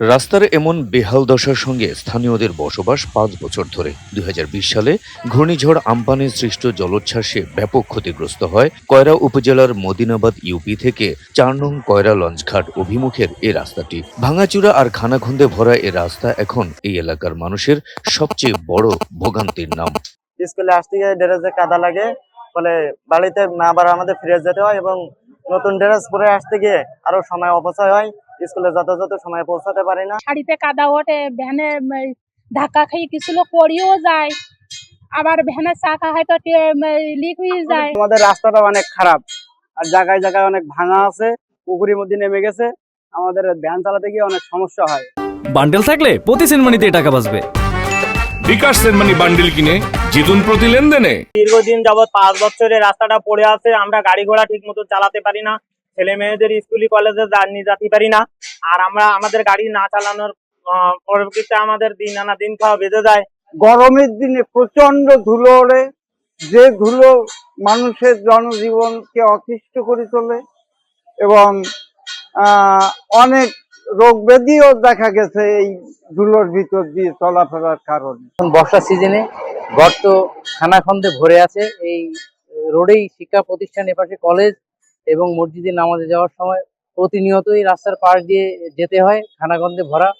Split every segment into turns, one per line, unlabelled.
রাস্তার এমন বেহাল দশার সঙ্গে স্থানীয়দের বসবাস পাঁচ বছর ধরে। দুই হাজার বিশ সালে ঘূর্ণিঝড় আম্পানে সৃষ্ট জলোচ্ছ্বাসে ব্যাপক ক্ষতিগ্রস্ত হয় কয়রা উপজেলার মদিনাবাদ ইউপি থেকে চার নং কয়রা লঞ্চঘাট অভিমুখের এই রাস্তাটি। ভাঙাচুরা আর খানাখন্দে ভরা এ রাস্তা এখন এই এলাকার মানুষের সবচেয়ে বড় ভোগান্তির নাম।
স্কুলে আসতে গিয়ে ড্রেসে কাদা লাগে, ফলে বাড়িতে আবার আমাদের ফিরে যেতে হয় এবং নতুন ড্রেস পরে আসতে গিয়ে আরও সময় অপচয় হয়। স্কুলে যথাযথ সময়ে পৌঁছাতে পারি না।
শাড়িতে কাদা ওঠে ভ্যানে ধাক্কা খেয়ে কিছু লোক পড়িও যায়। আবার ভ্যানের চাকা হয়তো লিক হয়ে যায়।
আমাদের রাস্তাটা অনেক খারাপ। আর জায়গায় জায়গায় অনেক ভাঙা আছে পুকুরের মধ্যে নেমে গেছে। আমাদের ভ্যান চালাতে গিয়ে অনেক সমস্যা হয়।
বান্ডেল থাকলে প্রতি সেনমানিতে টাকা বাঁচবে।
বিকাশ সেনমানি বান্ডিল কিনে জিতুন প্রতি লেনদেনে।
দীর্ঘদিন যাবৎ পাঁচ বছরের রাস্তাটা পড়ে আছে আমরা গাড়ি ঘোড়া ঠিক মতো চালাতে পারি না। ছেলে মেয়েদের স্কুলি কলেজে জার্নি যেতে পারি না। আর আমরা আমাদের গাড়ি না চালানোর আহ, পরিপ্রেক্ষিতে আমাদের দিন আনা দিন খাওয়া বেঁধে যায়।
গরমের দিনে প্রচণ্ড ধুলো ওড়ে। যে ধুলো মানুষের জনজীবনকে অতিষ্ঠ করে তোলে এবং আহ, অনেক রোগ ব্যাধিও দেখা গেছে এই ধুলোর ভিতর দিয়ে চলাফেরার কারণে।
এখন বর্ষা সিজনে গর্ত খানাখন্দে ভরে আছে। এই রোডেই শিক্ষা প্রতিষ্ঠান এপাশে কলেজ এবং মসজিদে নামাজে যাওয়ার সময় প্রতিনিয়তই রাস্তার পাশ দিয়ে যেতে হয় খানাখন্দে ভরা,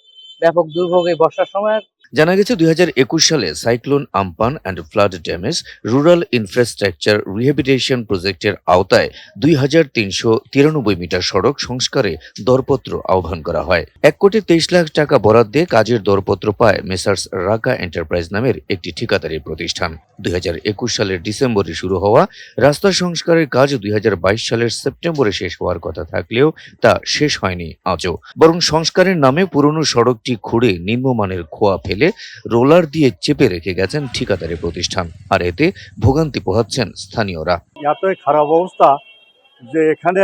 ব্যাপক দুর্ভোগ বর্ষার সময়।
জানা গেছে দুই হাজার একুশ সালে cyclone Amphan and flood damage rural infrastructure rehabilitation প্রজেক্টের আওতায় দুই হাজার তিনশো তিরানব্বই মিটার সড়ক সংস্কারে দরপত্র আহ্বান করা হয়। এক কোটি তেইশ লাখ টাকা বরাদ্দে কাজের দরপত্র পায় মেসার্স রাকা এন্টারপ্রাইজ নামের একটি ঠিকাদারি প্রতিষ্ঠান। দুই হাজার একুশ সালের ডিসেম্বরে শুরু হওয়া রাস্তা সংস্কারের কাজ দুই হাজার বাইশ সালের সেপ্টেম্বরে শেষ হওয়ার কথা থাকলেও তা শেষ হয়নি আজও। বরং সংস্কারের নামে পুরনো সড়কটি খুঁড়ে নিম্নমানের খোয়া ফেলে রোলার দিয়ে চেপে রেখে গেছেন ঠিকাদারি প্রতিষ্ঠান আর এতে ভোগান্তি পোহাচ্ছেন স্থানীয়রা।
এতই খারাপ অবস্থা যে এখানে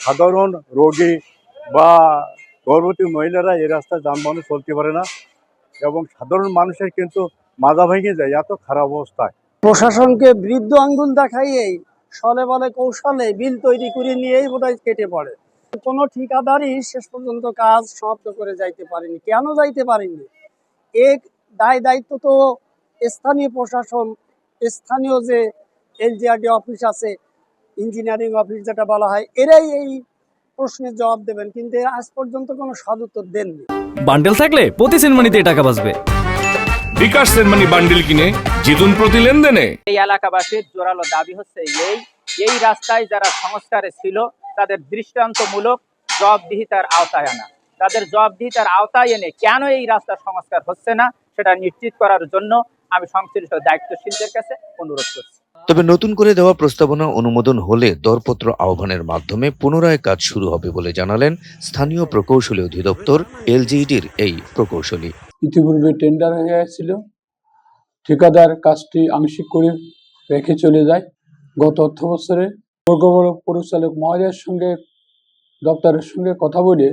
সাধারণ রোগী বা গর্ভবতী মহিলারা এই রাস্তায় যানবাহনে চলতে পারে না এবং সাধারণ মানুষের কিন্তু মাজা ভেঙে যায় এত খারাপ অবস্থায়
প্রশাসনকে বৃদ্ধ আঙ্গুল দেখাইয়েই সলে বলে কৌশলে বিল তৈরি করে নিয়েই বোধহয় কেটে পড়ে। কোনো ঠিকাদারই শেষ পর্যন্ত কাজ সমাপ্ত করে যাইতে পারেনি। কেন যাইতে পারেনি এক দায় দায়িত্ব তো স্থানীয় প্রশাসন স্থানীয় যে এলজিআরডি অফিস আছে ইঞ্জিনিয়ারিং অফিস যেটা বলা হয় এরাই এই প্রশ্নের জবাব দেবেন কিন্তু এরা আজ পর্যন্ত কোনো সদুত্তর দেননি।
বান্ডেল থাকলে প্রতি সেনমানিতে টাকা বাঁচবে।
বিকাশ সেনমানি বান্ডিল কিনে জিতুন প্রতি লেনদেনে।
এই এলাকাবাসীর জোরালো দাবি হচ্ছে এই এই রাস্তায় যারা সংস্কারে ছিল তাদের দৃষ্টান্তমূলক জবাবদিহিতার আওতায় আনা। তাদের জবাবদিহিতার আওতায় এনে কেন এই রাস্তার সংস্কার হচ্ছে না সেটা নিশ্চিত করার জন্য আমি সংশ্লিষ্ট দায়িত্বশীলদের কাছে অনুরোধ করছি।
তবে নতুন করে দেওয়া প্রস্তাবনা অনুমোদন হলে দরপত্র আহ্বানের মাধ্যমে পুনরায় কাজ শুরু হবে বলে জানালেন স্থানীয় প্রকৌশলী অধিদপ্তর এলজিইডির এই প্রকৌশলী।
ইতিপূর্বে টেন্ডার হয়ে গেছিল ঠিকাদার কাজটি আংশিক করে রেখে চলে যায়। গত অর্থ বছরে পরিচালক মহোদয়ের সঙ্গে দপ্তরের সঙ্গে কথা বলে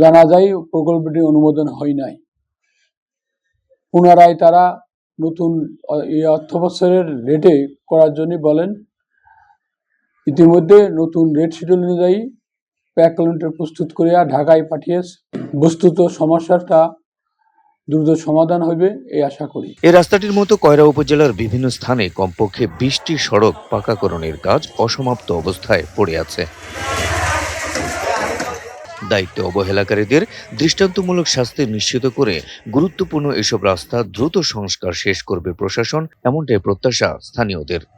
জানা যায় প্রকল্পটি অনুমোদন হয় নাই। পুনরায় তারা নতুন, এই অর্থ বছরের রেটে করার জন্য বলেন, ইতিমধ্যে নতুন রেট শিডিউল অনুযায়ী প্যাক ক্যালেন্ডার প্রস্তুত করিয়া ঢাকায় পাঠিয়েছে বস্তুত সমস্যাটা দ্রুত সমাধান হবে, এই আশা করি।
এই রাস্তাটির মতো কয়রা উপজেলার বিভিন্ন স্থানে কমপক্ষে বিশটি সড়ক পাকাকরণের কাজ অসমাপ্ত অবস্থায় পড়ে আছে। দায়িত্ব অবহেলাকারীদের দৃষ্টান্তমূলক শাস্তি নিশ্চিত করে গুরুত্বপূর্ণ এসব রাস্তা দ্রুত সংস্কার শেষ করবে প্রশাসন, এমনটাই প্রত্যাশা স্থানীয়দের।